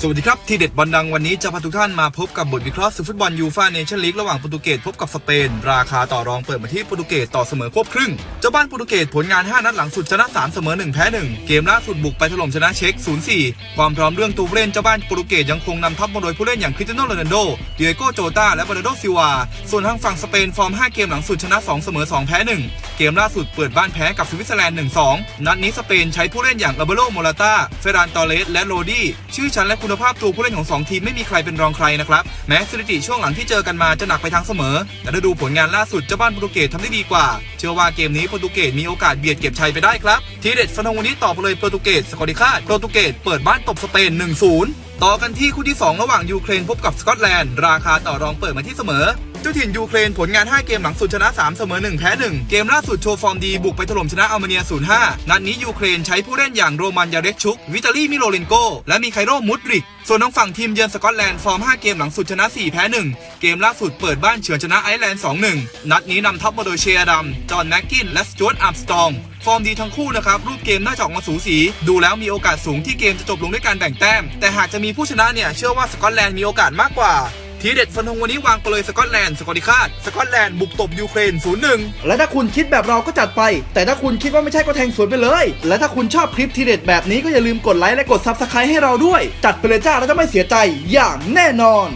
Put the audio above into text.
สวัสดีครับ ทีเด็ดบอลดังวันนี้จะพาทุกท่านมาพบกับบทวิเคราะห์ศึกฟุตบอลยูฟ่าเนชั่นลีกระหว่างโปรตุเกสพบกับสเปน ราคาต่อรองเปิดมาที่โปรตุเกสต่อเสมอควบครึ่ง เจ้าบ้านโปรตุเกสผลงาน 5 นัดหลังสุดชนะ 3 เสมอ 1 แพ้ 1 เกมล่าสุดบุกไปถล่มชนะเช็ก 0-4 ความพร้อมเรื่องตัวเล่นเจ้าบ้านโปรตุเกสยังคงนำทัพมาโดยผู้เล่นอย่างคริสเตียโนโรนัลโดเดียโกโจตาและบาร์โดซิวา ส่วนทางฝั่งสเปนฟอร์ม 5 เกมหลังสุดชนะ 2 เสมอ 2 แพ้ 1 เกมล่าสุดเปิดบ้านแพ้กับสวิตเซอร์แลนด์ 1-2 นัดนี้สเปนใช้ผู้เล่นอย่างอัลเบโรโมราตาเฟรานตอเลสและโรดี้ชื่อชั้นและคุณภาพตัวผู้เล่นของ 2 ทีมไม่มีใครเป็นรองใครนะครับ แม้สถิติช่วงหลังที่เจอกันมาจะหนักไปทางเสมอ แต่ถ้าดูผลงานล่าสุดเจ้าบ้านโปรตุเกสทำได้ดีกว่า เชื่อว่าเกมนี้โปรตุเกสมีโอกาสเบียดเก็บชัยไปได้ครับ ทีเด็ดฟันธงวันนี้ต่อไปเลยโปรตุเกสสกอริคาดโปรตุเกสเปิดบ้านตบสเปน 1-0 ต่อกันที่คู่ที่ 2 ระหว่างยูเครนพบกับสกอตแลนด์ราคาต่อรองเปิดมาที่เสมอ เจ้าถิ่นยูเครนผลงาน 5 เกมหลังสุดชนะ 3 เสมอ 1 แพ้ 1 เกมล่าสุดโชว์ฟอร์มดีบุกไปถล่มชนะอัลเมเนีย 0-5 นัดนี้ยูเครนใช้ผู้เล่นอย่างโรมันยาเร็กชุก วิตาลีมิโลเลนโก และมีไคโรมุดริก ส่วนทางฝั่งทีมเยือนสกอตแลนด์ฟอร์ม 5 เกมหลังสุดชนะ 4 แพ้ 1 เกมล่าสุดเปิดบ้านเฉือนชนะไอร์แลนด์ 2-1 นัดนี้นำทัพมาโดยเชียร์ดัมจอห์นแม็กกินและสจวตอาร์มสตองฟอร์มดีทั้งคู่นะครับ รูปเกมน่าจะออกมาสูสี ดูแล้วมีโอกาสสูงที่เกมจะจบลงด้วยการแบ่งแต้ม แต่หากจะมีผู้ชนะเนี่ย เชื่อว่าสกอตแลนด์มีโอกาสมากกว่า ทีเด็ดฟันธงวันนี้วางไปเลยสกอตแลนด์สกอติคาดสกอตแลนด์บุกตบยูเครน 0-1 และถ้าคุณคิดแบบเราก็จัดไป แต่ถ้าคุณคิดว่าไม่ใช่ก็แทงสวนไปเลย และถ้าคุณชอบคลิปทีเด็ดแบบนี้ก็อย่าลืมกดไลค์และกดซับสไครต์ให้เราด้วย จัดไปเลยจ้าแล้วจะไม่เสียใจอย่างแน่นอน